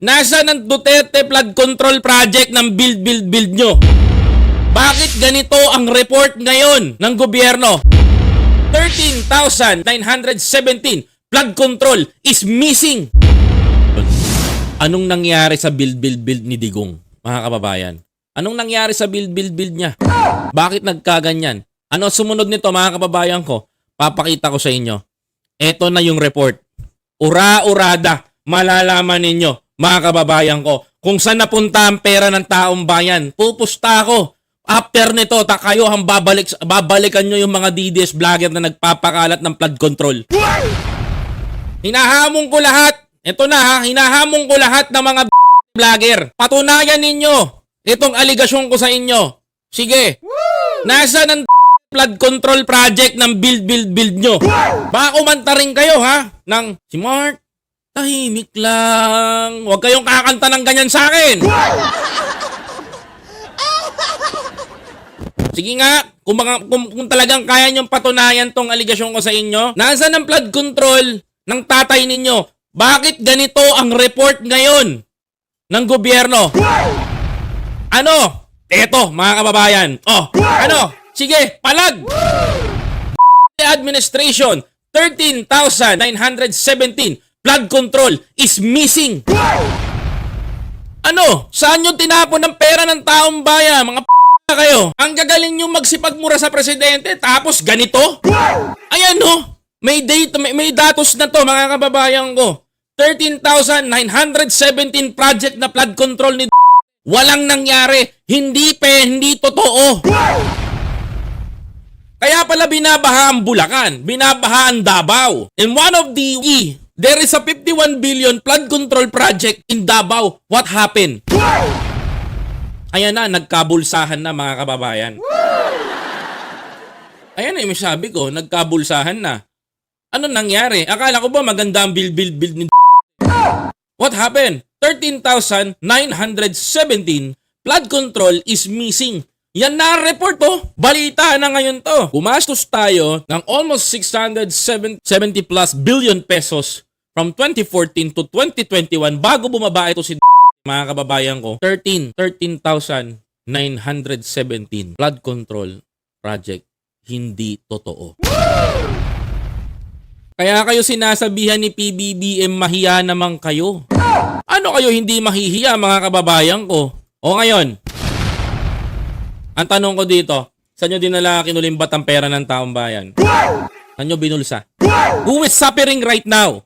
Nasa ng Duterte flood control project ng build, build, build nyo? Bakit ganito ang report ngayon ng gobyerno? 13,917 flood control is missing. Anong nangyari sa build, build, build ni Digong, mga kababayan? Anong nangyari sa build, build, build niya? Bakit nagkaganyan? Ano sumunod nito, mga kababayan ko? Papakita ko sa inyo. Ito na yung report. Ura-urada, malalaman ninyo, mga kababayan ko, kung saan napunta ang pera ng taong bayan. Pupusta ako. After nito, ta kayo ang babalik, babalikan nyo yung mga DDS vlogger na nagpapakalat ng flood control. Hinahamon ko lahat. Ito na ha, hinahamon ko lahat ng mga vlogger. Patunayan ninyo itong aligasyon ko sa inyo. Sige. Nasa ng flood control project ng build, build, build nyo. Baka kumanta rin kayo ha, ng si tahimik lang. Huwag kayong kakanta ng ganyan sa akin. Sige nga, kung, mga, kung, kung talagang kaya niyong patunayan tong aligasyon ko sa inyo, nasa ng flood control ng tatay ninyo? Bakit ganito ang report ngayon ng gobyerno? Ano? Eto, mga kababayan. Oh, ano? Sige, palag! Administration, 13,917 flood control is missing. Ano? Saan yung tinapon ng pera ng taong bayan? Mga p*** kayo. Ang gagaling nyo magsipagmura sa presidente tapos ganito? Ayan no. May date, may, may datos na to mga kababayan ko. 13,917 project na flood control ni Walang nangyari. Hindi pe, hindi totoo. Kaya pala binabaha ang Bulacan, binabaha ang Davao. And one of the there is a 51 billion flood control project in Davao. What happened? Ayan na, nagkabulsahan na mga kababayan. Ayan na yung sabi ko, nagkabulsahan na. Ano nangyari? Akala ko ba maganda ang build, build, build ni What happened? 13,917 flood control is missing. Yan na report to. Balita na ngayon to. Gumastos tayo ng almost 670 plus billion pesos from 2014 to 2021 bago bumaba ito si mga kababayan ko. 13, 13,917 flood control project. Hindi totoo. Kaya kayo sinasabihan ni PBBM mahiya naman kayo. Ano kayo hindi mahihiya mga kababayan ko? O ngayon, ang tanong ko dito, saan nyo dinala kinulimbat ang pera ng taong bayan? Saan nyo binulsa? Who is suffering right now?